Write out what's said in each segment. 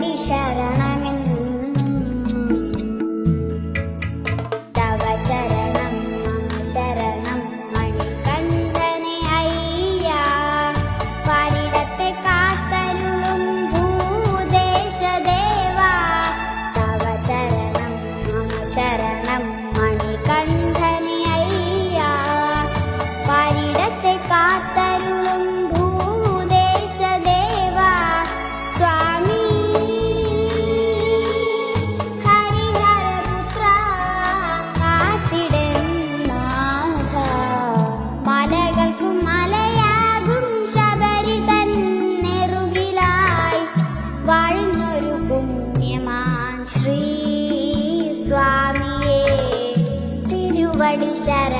be sad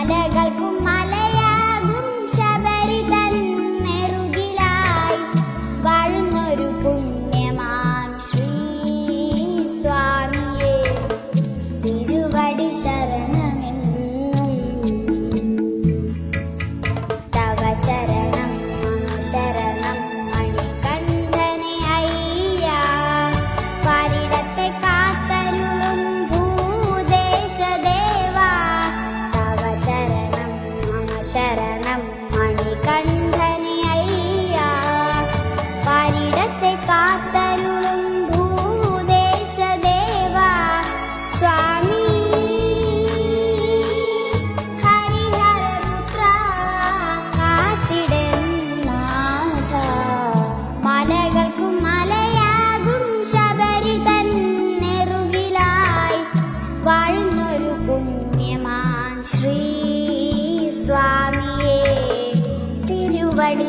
மலகள்க்கும் Malai